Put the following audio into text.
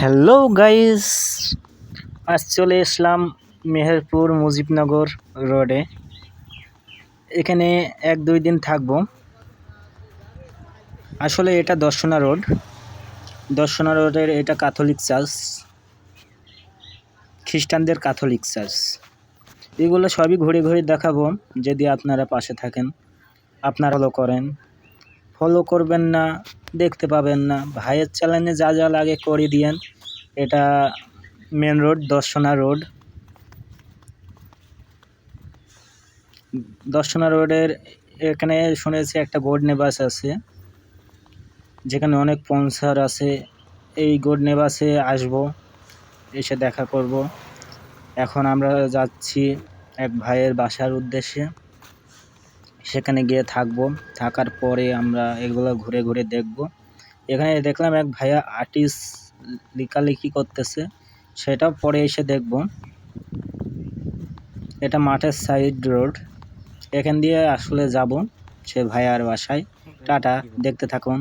Hello guys আজ চলে এসলাম মেহেরপুর মুজিবনগর রোডে। এখানে এক দুই দিন থাকব। আসলে এটা দর্শনা রোড। দর্শনা রোডের এটা ক্যাথলিক চার্চ খ্রিস্টানদের ক্যাথলিক চার্চ এগুলো সবই ঘুরে ঘুরে দেখাবো, যদি আপনারা পাশে থাকেন। আপনারা ফলো করেন। ফলো করবেন না, দেখতে পাবেন না। ভাইয়ের চ্যানেলে যা যা লাগে করে দিয়েন। এটা main road Darshana road Darshana রোডের এখানে শুনেছি একটা গোড নেবাস আছে। যেখানে অনেক পন্সার আছে। এই গোড নেবাসে আসব, এসে দেখা করব। এখন আমরা যাচ্ছি এক ভাইয়ের বাসার উদ্দেশ্যে। সেখানে গিয়ে থাকব। থাকার পরে আমরা এগুলো ঘুরে ঘুরে দেখব। এখানে দেখলাম এক ভাইয়া আর্টিস্ট লিখালেখি করতেছে। সেটা পরে এসে দেখব। এটা মাঠের সাইড রোড এখান দিয়ে আসলে যাব সে ভাইয়ার বাসায়। টাটা, দেখতে থাকুন।